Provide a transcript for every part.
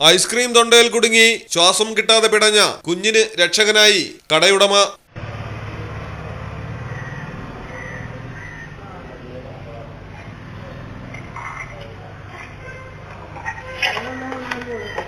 Ice cream തൊണ്ടയിൽ കുടുങ്ങി ശ്വാസം കിട്ടാതെ പിടഞ്ഞ കുഞ്ഞിന് രക്ഷകനായി കടയുടമ. Thank കുടിച്ച്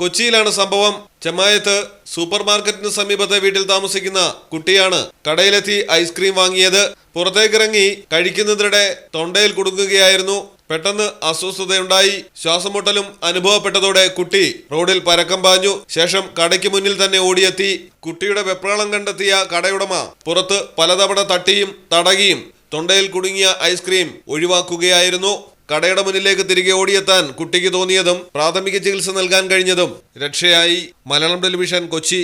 കൊച്ചിയിലാണ് സംഭവം. ചെമ്മായത്ത് സൂപ്പർ മാർക്കറ്റിന് സമീപത്തെ വീട്ടിൽ താമസിക്കുന്ന കുട്ടിയാണ് കടയിലെത്തി ഐസ്ക്രീം വാങ്ങിയത്. പുറത്തേക്കിറങ്ങി കഴിക്കുന്നതിനിടെ തൊണ്ടയിൽ കുടുങ്ങുകയായിരുന്നു. പെട്ടെന്ന് അസ്വസ്ഥതയുണ്ടായി. ശ്വാസമുട്ടലും അനുഭവപ്പെട്ടതോടെ കുട്ടി റോഡിൽ പരക്കം പാഞ്ഞു. ശേഷം കടയ്ക്ക് മുന്നിൽ തന്നെ ഓടിയെത്തി. കുട്ടിയുടെ വെപ്രാളം കണ്ടെത്തിയ കടയുടമ പുറത്ത് പലതവണ തട്ടിയും തടകിയും തൊണ്ടയിൽ കുടുങ്ങിയ ഐസ്ക്രീം ഒഴിവാക്കുകയായിരുന്നു. കടയുടെ മുന്നിലേക്ക് തിരികെ ഓടിയെത്താൻ കുട്ടിക്ക് തോന്നിയതും പ്രാഥമിക ചികിത്സ നൽകാൻ കഴിഞ്ഞതും. രക്ഷയായി. മലയാളം ടെലിവിഷൻ കൊച്ചി.